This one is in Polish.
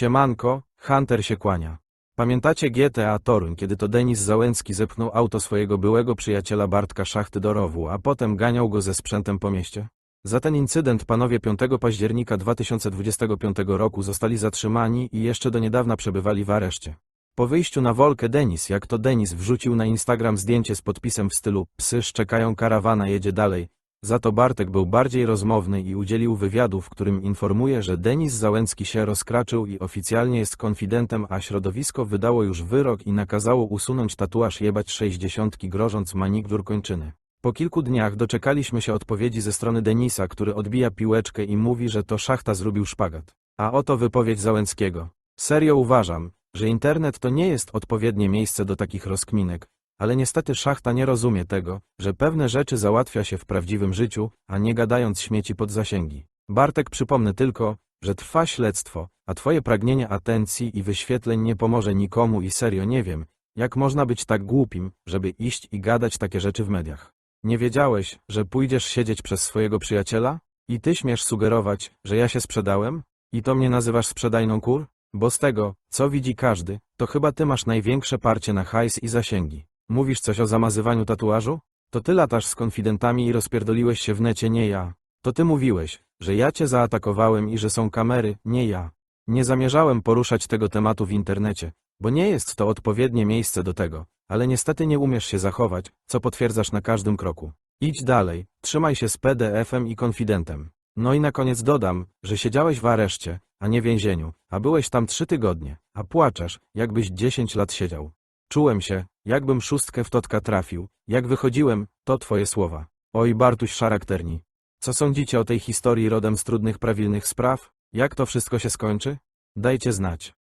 Siemanko, Hunter się kłania. Pamiętacie GTA Toruń, kiedy to Denis Załęcki zepchnął auto swojego byłego przyjaciela Bartka Szachty do rowu, a potem ganiał go ze sprzętem po mieście? Za ten incydent panowie 5 października 2025 roku zostali zatrzymani i jeszcze do niedawna przebywali w areszcie. Po wyjściu na wolkę Denis, jak to Denis wrzucił na Instagram zdjęcie z podpisem w stylu psy szczekają karawana jedzie dalej, za to Bartek był bardziej rozmowny i udzielił wywiadu, w którym informuje, że Denis Załęcki się rozkraczył i oficjalnie jest konfidentem, a środowisko wydało już wyrok i nakazało usunąć tatuaż jebać sześćdziesiątki grożąc manikdur kończyny. Po kilku dniach doczekaliśmy się odpowiedzi ze strony Denisa, który odbija piłeczkę i mówi, że to szachta zrobił szpagat. A oto wypowiedź Załęckiego. Serio uważam, że internet to nie jest odpowiednie miejsce do takich rozkminek, ale niestety szachta nie rozumie tego, że pewne rzeczy załatwia się w prawdziwym życiu, a nie gadając śmieci pod zasięgi. Bartek przypomnę tylko, że trwa śledztwo, a twoje pragnienie atencji i wyświetleń nie pomoże nikomu i serio nie wiem, jak można być tak głupim, żeby iść i gadać takie rzeczy w mediach. Nie wiedziałeś, że pójdziesz siedzieć przez swojego przyjaciela? I ty śmiesz sugerować, że ja się sprzedałem? I to mnie nazywasz sprzedajną kur? Bo z tego, co widzi każdy, to chyba ty masz największe parcie na hajs i zasięgi. Mówisz coś o zamazywaniu tatuażu? To ty latasz z konfidentami i rozpierdoliłeś się w necie, nie ja. To ty mówiłeś, że ja cię zaatakowałem i że są kamery, nie ja. Nie zamierzałem poruszać tego tematu w internecie, bo nie jest to odpowiednie miejsce do tego, ale niestety nie umiesz się zachować, co potwierdzasz na każdym kroku. Idź dalej, trzymaj się z PDF-em i konfidentem. No i na koniec dodam, że siedziałeś w areszcie, a nie więzieniu, a byłeś tam trzy tygodnie, a płaczesz, jakbyś 10 lat siedział. Czułem się, jakbym szóstkę w totka trafił, jak wychodziłem, to twoje słowa. Oj Bartuś charakterni. Co sądzicie o tej historii rodem z trudnych prawilnych spraw? Jak to wszystko się skończy? Dajcie znać.